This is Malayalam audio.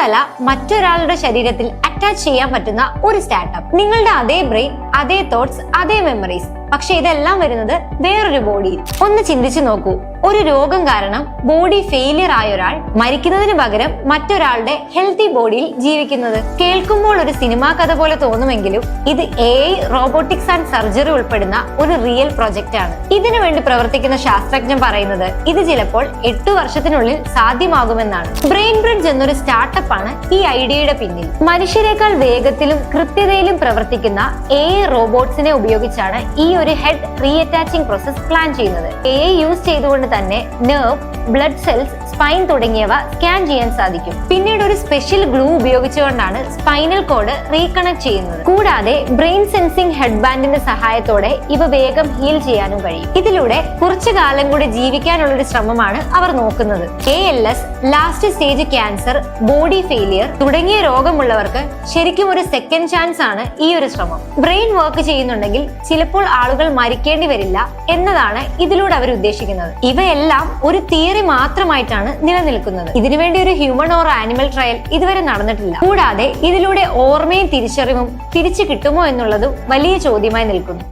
തല മറ്റൊരാളുടെ ശരീരത്തിൽ അറ്റാച്ച് ചെയ്യാൻ പറ്റുന്ന ഒരു സ്റ്റാർട്ടപ്പ് നിങ്ങളുടെ അതേ ബ്രെയിൻ അതേ തോട്ട്സ് അതേ മെമ്മറീസ് പക്ഷെ ഇതെല്ലാം വരുന്നത് വേറൊരു ബോഡിയിൽ ഒന്ന് ചിന്തിച്ചു നോക്കൂ. ഒരു രോഗം കാരണം ബോഡി ഫെയിലിയർ ആയ ഒരാൾ മരിക്കുന്നതിന് പകരം മറ്റൊരാളുടെ ഹെൽത്തി ബോഡിയിൽ ജീവിക്കുന്നത്. കേൾക്കുമ്പോൾ ഒരു സിനിമാ കഥ പോലെ തോന്നുമെങ്കിലും ഇത് A I robotics and surgery ഉൾപ്പെടുന്ന ഒരു റിയൽ പ്രൊജക്റ്റ് ആണ്. ഇതിനു വേണ്ടി പ്രവർത്തിക്കുന്ന ശാസ്ത്രജ്ഞൻ പറയുന്നത് ഇത് ചിലപ്പോൾ എട്ടു വർഷത്തിനുള്ളിൽ സാധ്യമാകുമെന്നാണ്. ബ്രെയിൻ ബ്രിഡ്ജ് എന്നൊരു സ്റ്റാർട്ടപ്പ് ആണ് ഈ ഐഡിയയുടെ പിന്നിൽ. മനുഷ്യരെക്കാൾ വേഗത്തിലും കൃത്യതയിലും പ്രവർത്തിക്കുന്ന എ റോബോട്ട്സിനെ ഉപയോഗിച്ചാണ് ഈ ഒരു ഹെഡ് റീഅറ്റാച്ചിങ് പ്രോസസ് പ്ലാൻ ചെയ്യുന്നത്. എ യൂസ് ചെയ്തുകൊണ്ട് തന്നെ നെർവ് ബ്ലഡ് സെൽസ് സ്പൈൻ തുടങ്ങിയവ സ്കാൻ ചെയ്യാൻ സാധിക്കും. പിന്നീട് ഒരു സ്പെഷ്യൽ ഗ്ലൂ ഉപയോഗിച്ചുകൊണ്ടാണ് സ്പൈനൽ കോഡ് റീകണക്ട് ചെയ്യുന്നത്. കൂടാതെ ബ്രെയിൻ സെൻസിംഗ് ഹെഡ് ബാൻഡിന്റെ സഹായത്തോടെ ഇവ വേഗം ഹീൽ ചെയ്യാനും കഴിയും. ഇതിലൂടെ കുറച്ചു കാലം കൂടി ജീവിക്കാനുള്ള ഒരു ശ്രമമാണ് അവർ നോക്കുന്നത്. A L S last stage cancer body failure തുടങ്ങിയ രോഗമുള്ളവർക്ക് ശരിക്കും ഒരു സെക്കൻഡ് ചാൻസ് ആണ് ഈ ഒരു ശ്രമം. ബ്രെയിൻ വർക്ക് ചെയ്യുന്നുണ്ടെങ്കിൽ ചിലപ്പോൾ ആളുകൾ മരിക്കേണ്ടി വരില്ല എന്നതാണ് ഇതിലൂടെ അവർ ഉദ്ദേശിക്കുന്നത്. ഇവയെല്ലാം ഒരു തിയറി മാത്രമായിട്ടാണ് നിലനിൽക്കുന്നത്. ഇതിനുവേണ്ടി ഒരു ഹ്യൂമൻ ഓർ ആനിമൽ ട്രയൽ ഇതുവരെ നടന്നിട്ടില്ല. കൂടാതെ ഇതിലൂടെ ഓർമ്മയും തിരിച്ചറിവും തിരിച്ചു കിട്ടുമോ എന്നുള്ളതും വലിയ ചോദ്യമായി നിൽക്കുന്നു.